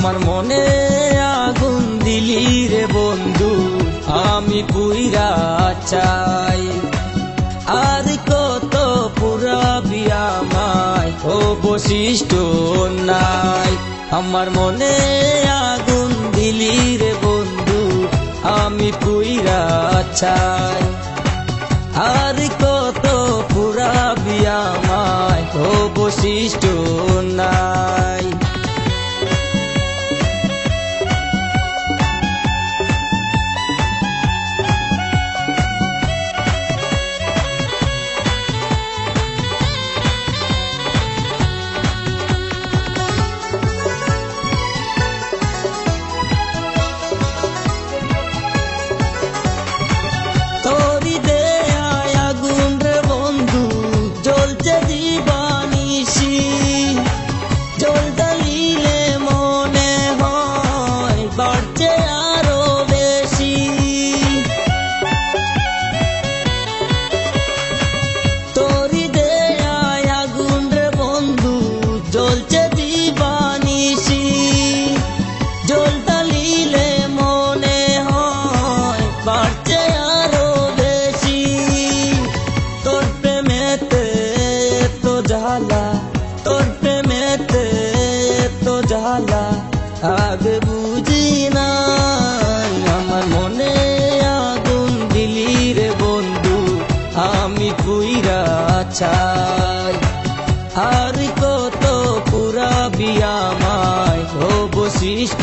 আমার মনে আগুন দিলি রে বন্ধু, আমি পুইরা চাই। আর কত পুরাবি আমায়, ও বশিষ্ট নাই। আমার মনে আগুন দিলি রে বন্ধু, আমি পুইরা চাই। আর কত পুরাবি আমায়, ও বশিষ্ট আগে বুঝি নাই, আমার মনে আগুন দিলি রে বন্ধু, আমি কুইরা চাই। আর কত পুরা বিয়ামায় ও বশিষ্ট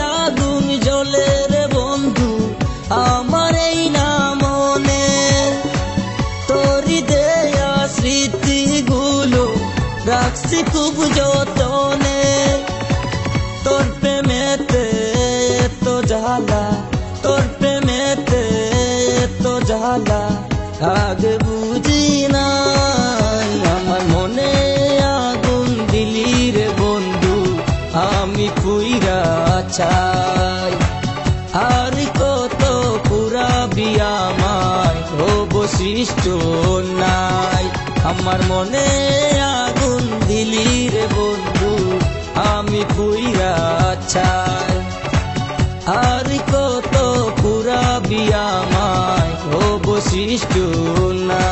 খুব তোর প্রেমেতে তোর প্রেমেতে বুঝি আমার মনে আগুন বন্ধু আমি পুইরা চাই আর কত পুরা বিয়ামায় ও বশিষ্ট নাই আমার মনে দিলি রে বন্ধু আমি পুইরা চাই। আর কত পুরাবি আমায় ও বশিষ্ঠ না